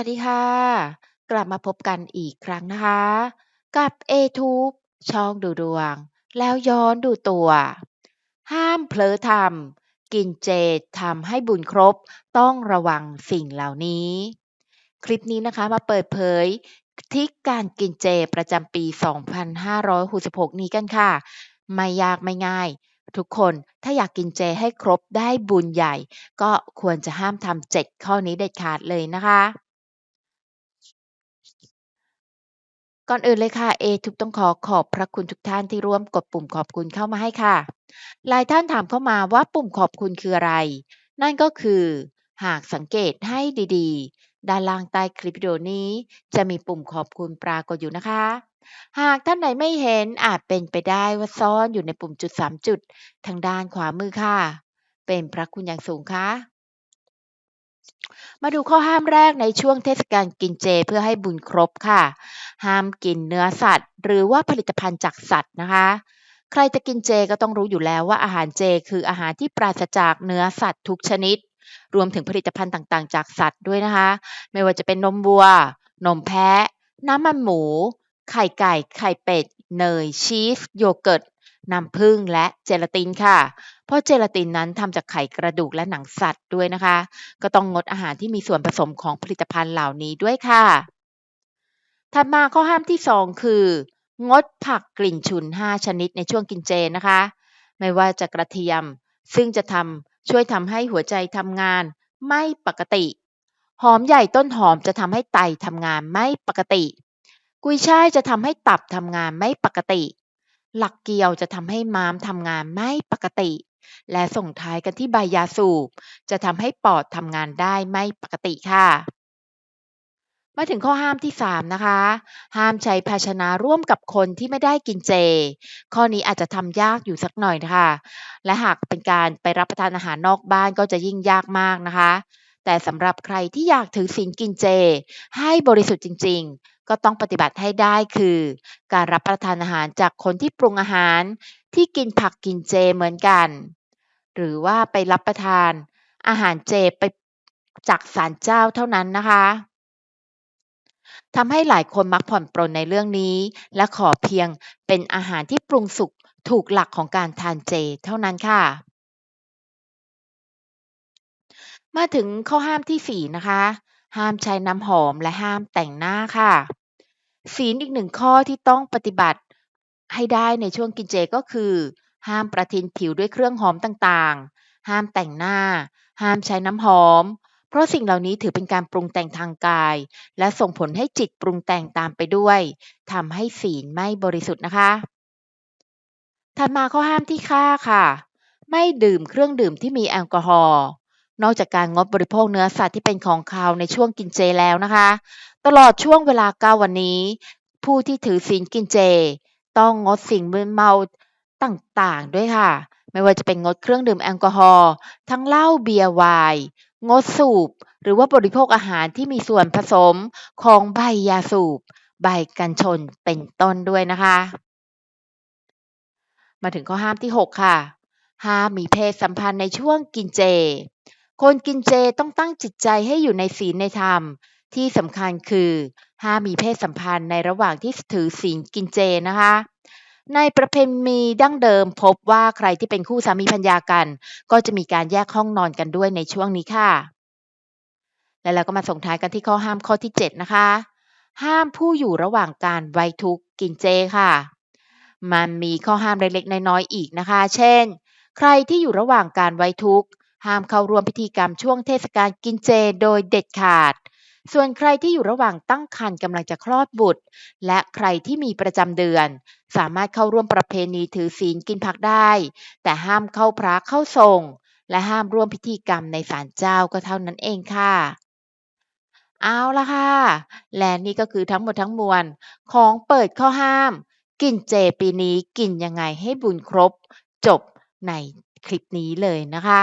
วัสดีค่ะ กลับมาพบกันอีกครั้งนะคะ กับ A-Tube ช่องดูดวง แล้วย้อนดูตัว ห้ามเผลอทำกินเจทำให้บุญครบต้องระวังสิ่งเหล่านี้ คลิปนี้นะคะมาเปิดเผยทริกการกินเจประจำปี 2566 นี้กันค่ะ ไม่ยากไม่ง่ายทุกคนถ้าอยากกินเจให้ครบได้บุญใหญ่ ก็ควรจะห้ามทำ7ข้อนี้เด็ดขาดเลยนะคะ ก่อนอื่นเลยค่ะ เอทุกต้องขอขอบพระคุณทุกท่านที่ร่วมกดปุ่มขอบคุณเข้ามาให้ค่ะ หลายท่านถามเข้ามาว่าปุ่มขอบคุณคืออะไร นั่นก็คือ หากสังเกตให้ดีๆ ด้านล่างใต้คลิปวิดีโอนี้ จะมีปุ่มขอบคุณปรากฏอยู่นะคะ หากท่านไหนไม่เห็นอาจเป็นไปได้ว่าซ่อนอยู่ในปุ่มจุด 3 จุด ทางด้านขวามือค่ะ เป็นพระคุณอย่างสูงค่ะ มาดูข้อห้ามแรกในช่วงเทศกาลกินเจเพื่อให้บุญครบค่ะ ห้ามกินเนื้อสัตว์ หรือว่าผลิตภัณฑ์จากสัตว์นะคะ ใครจะกินเจก็ต้องรู้อยู่แล้วว่าอาหารเจคืออาหารที่ปราศจากเนื้อสัตว์ทุกชนิด รวมถึงผลิตภัณฑ์ต่างๆ จากสัตว์ด้วยนะคะ ไม่ว่าจะเป็นนมวัว นมแพะ น้ำมันหมู ไข่ไก่ ไข่เป็ด เนย ชีส โยเกิร์ต น้ำผึ้งและเจลาตินค่ะ เพราะเจลาตินนั้นทำจากไขกระดูกและหนังสัตว์ด้วยนะคะ ก็ต้องงดอาหารที่มีส่วนผสมของผลิตภัณฑ์เหล่านี้ด้วยค่ะ ถัดมาข้อห้ามที่ 2 คือ งดผักกลิ่นฉุน 5 ชนิดในช่วงกินเจนะคะ ไม่ว่าจะกระเทียม ซึ่งจะทำช่วยทำให้หัวใจทำงานไม่ปกติ หอมใหญ่ต้นหอมจะทำให้ไตทำงานไม่ปกติ กุยช่ายจะทำให้ตับทำงานไม่ปกติ หลักเกียวจะทำให้ม้ามทำงานไม่ปกติ และส่งท้ายกันที่ใบยาสูบ จะทำให้ปอดทำงานได้ไม่ปกติค่ะมาถึงข้อห้ามที่ 3 นะคะ ห้ามใช้ภาชนะร่วมกับคนที่ไม่ได้กินเจ ข้อนี้อาจจะทำยากอยู่สักหน่อยนะคะ และหากเป็นการไปรับประทานอาหารนอกบ้านก็จะยิ่งยากมากนะคะ แต่สำหรับใครที่อยากถือศีลกินเจ ให้บริสุทธิ์จริง ๆ ก็ต้องปฏิบัติให้ได้คือ การรับประทานอาหารจากคนที่ปรุงอาหารที่กินผักกินเจเหมือนกัน หรือว่าไปรับประทานอาหารเจไปจากศาลเจ้าเท่านั้นนะคะทำให้หลายคนมักผ่อนปรนในเรื่องนี้ และขอเพียงเป็นอาหารที่ปรุงสุกถูกหลักของการทานเจ เท่านั้นค่ะ มาถึงข้อห้ามที่ 4 นะคะ ห้ามใช้น้ำหอมและห้ามแต่งหน้าค่ะศีลอีกหนึ่งข้อที่ต้องปฏิบัติให้ได้ในช่วงกินเจก็คือ ห้ามประทินผิวด้วยเครื่องหอมต่างๆ ห้ามแต่งหน้า ห้ามใช้น้ำหอม เพราะสิ่งเหล่านี้ถือเป็นการปรุงแต่งทางกาย และส่งผลให้จิตปรุงแต่งตามไปด้วยทำให้ศีลไม่บริสุทธิ์นะคะ ถัดมาข้อห้ามที่ค่าค่ะ ไม่ดื่มเครื่องดื่มที่มีแอลกอฮอล์ นอกจากการงดบริโภคเนื้อสัตว์ที่เป็นของคาวในช่วงกินเจแล้วนะคะ ตลอดช่วงเวลา 9 วันนี้ ผู้ที่ถือศีลกินเจ ต้องงดสิ่งมึนเมาต่างๆ ด้วยค่ะ ไม่ว่าจะเป็นงดเครื่องดื่มแอลกอฮอล์ทั้งเหล้าเบียร์ไวน์งดสูบ หรือว่าบริโภคอาหารที่มีส่วนผสมของใบยาสูบ ใบกัญชนเป็นต้นด้วยนะคะ มาถึงข้อห้ามที่ 6 ค่ะ ห้ามมีเพศสัมพันธ์ในช่วงกินเจ คนกินเจต้องตั้งจิตใจให้อยู่ในศีลในธรรม ที่สำคัญคือห้ามมีเพศสัมพันธ์ในระหว่างที่ถือศีลกินเจนะคะ ในประเพณีดั้งเดิมพบว่าใครที่เป็นคู่สามีภรรยากัน ก็จะมีการแยกห้องนอนกันด้วยในช่วงนี้ค่ะ และเราก็มาส่งท้ายกันที่ข้อห้ามข้อที่ 7 นะคะ ห้ามผู้อยู่ระหว่างการไว้ทุกข์กินเจค่ะ มันมีข้อห้ามเล็กๆน้อยๆอีกนะคะ เช่น ใครที่อยู่ระหว่างการไว้ทุกข์ ห้ามเข้าร่วมพิธีกรรมช่วงเทศกาลกินเจโดยเด็ดขาด ส่วนใครที่อยู่ระหว่างตั้งครรภ์กำลังจะคลอดบุตร และใครที่มีประจำเดือน สามารถเข้าร่วมประเพณีถือศีลกินผักได้ แต่ห้ามเข้าพระเข้าทรง และห้ามร่วมพิธีกรรมในศาลเจ้าก็เท่านั้นเองค่ะเอาละค่ะ และนี่ก็คือทั้งหมดทั้งมวล ของเปิดข้อห้าม กินเจปีนี้กินยังไงให้บุญครบ จบในคลิปนี้เลยนะคะ